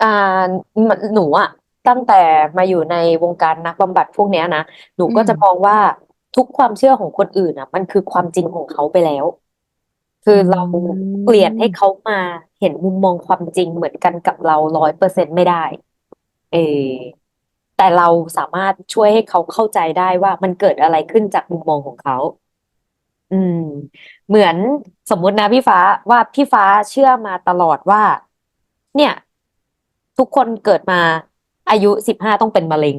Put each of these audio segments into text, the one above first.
อ่ามันหนูอะตั้งแต่มาอยู่ในวงการนักบำบัดพวกเนี้ยนะ หนูอืมก็จะมองว่าทุกความเชื่อของคนอื่นอะมันคือความจริงของเขาไปแล้ว คือือเราเปลี่ยนให้เขามมาเห็นมุมมองความจริงเหมือนกันกับเราร้อยเปอร์เซ็นต์ไม่ได้ เออแต่เราสามารถช่วยให้เขาเข้าใจได้ว่ามันเกิดอะไรขึ้นจากมุมมองของเขา อืม เหมือนสมมุตินะพี่ฟ้าว่าพี่ฟ้าเชื่อมาตลอดว่า เนี่ย ทุกคนเกิดมาอายุสิบห้าต้องเป็นมะเร็ง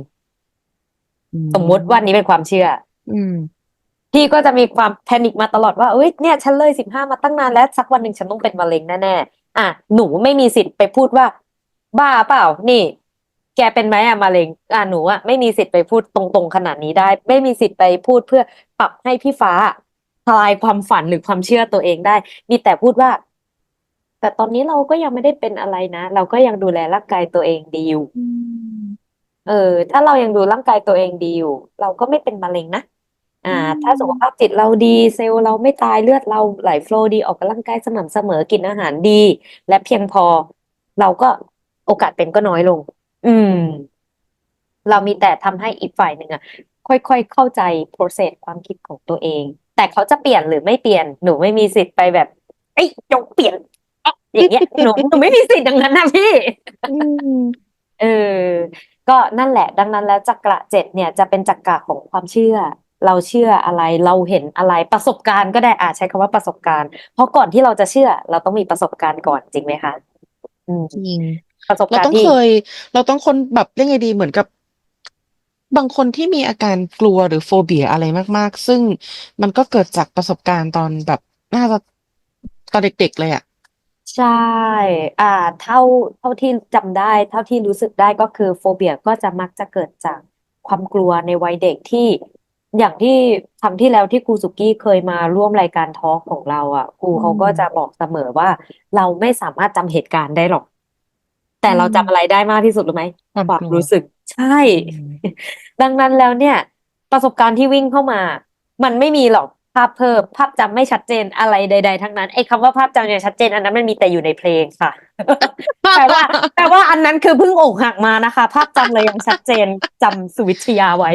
อืสมมุติว่านี้มเป็นความเชื่อ อืมพี่ก็จะมีความแพนิคมาตลอดว่าเอ้ยเนี่ยฉันเลยสิบห้ามาตั้งนานแล้ว สักวันหนึ่งฉันต้องเป็นมะเร็งแน่ๆอะหนูไม่มีสิทธิ์ไปพูดว่า บ้าเปล่า นี่ แกเป็นไหมอะมะเร็งอะหนูอะไม่มีสิทธิ์ไปพูดตรงๆขนาดนี้ได้ ไม่มีสิทธิ์ไปพูดเพื่อปรับให้พี่ฟ้าทลายความฝันหรือความเชื่อตัวเองได้ มีแต่พูดว่า แต่ตอนนี้เราก็ยังไม่ได้เป็นอะไรนะ เราก็ยังดูแลร่างกายตัวเองดีอยู่อืมเออ ถ้าเรายังดูร่างกายตัวเองดีอยู่ เราก็ไม่เป็นมะเร็งนะ อ่าอืถ้าสุขภาพมจิตเราดีเซลล์เราไม่ตายเลือดเราไหลโฟลว์ดีออกกำลังกายสม่ำเสมอกินอาหารดี และเพียงพอ เราก็โอกาสเป็นก็น้อยลง อืม เรามีแต่ทำให้อีกฝ่ายหนึ่งอะค่อยๆเข้าใจ process ความคิดของตัวเอง แต่เขาจะเปลี่ยนหรือไม่เปลี่ยนหนูไม่มีสิทธิ์ไปแบบเอ้ยจงเปลี่ยน อ๊ะอย่างเงี้ยหนูหนูไม่มีสิทธิ์อย่างนั้นนะพี่อืมเออ ก็นั่นแหละ ดังนั้นแล้วจักระเจ็ดเนี่ยจะเป็นจักระของความเชื่อ เราเชื่ออะไรเราเห็นอะไรประสบการณ์ก็ได้อาจใช้คำว่าประสบการณ์ เพราะก่อนที่เราจะเชื่อ เราต้องมีประสบการณ์ก่อนจริงไหมคะอืมจริงประสบเราการณ์ที่ต้องเคย เราต้องคนแบบเรียกไงดีเหมือนกับบางคนที่มีอาการกลัวหรือโฟเบียอะไรมาก ๆ ซึ่งมันก็เกิดจากประสบการณ์ตอนแบบน่าจะตอนเด็ก ๆ เลยอะ ใช่ อ่า เท่า เท่าที่จำได้ เท่าที่รู้สึกได้ก็คือโฟเบียก็จะมักจะเกิดจากความกลัวในวัยเด็กที่ อย่างที่ครั้งที่แล้วที่ครูสุกี้เคยมาร่วมรายการทอล์กของเรา อะ ครูอืเขาก็จะบมอกเสมอว่า เราไม่สามารถจำเหตุการณ์ได้หรอก แต่อืเราจำอะไรมได้มากที่สุดรู้ไหมความความกลัว รู้สึกใช่ อืม ดังนั้นแล้วเนี่ย ประสบการณ์ที่วิ่งเข้ามา มันไม่มีหรอกภาพเพิ่มภาพจำไม่ชัดเจนอะไรใด ๆ ทั้งนั้นไอ้คำว่าภาพจำเนี่ยชัดเจนอันนั้นมันมีแต่อยู่ในเพลงค่ะแปลว่าแปลว่าอันนั้นคือเพิ่งอกหักมานะคะ ภาพจำเลยยังชัดเจนจำสุวิทยาไว้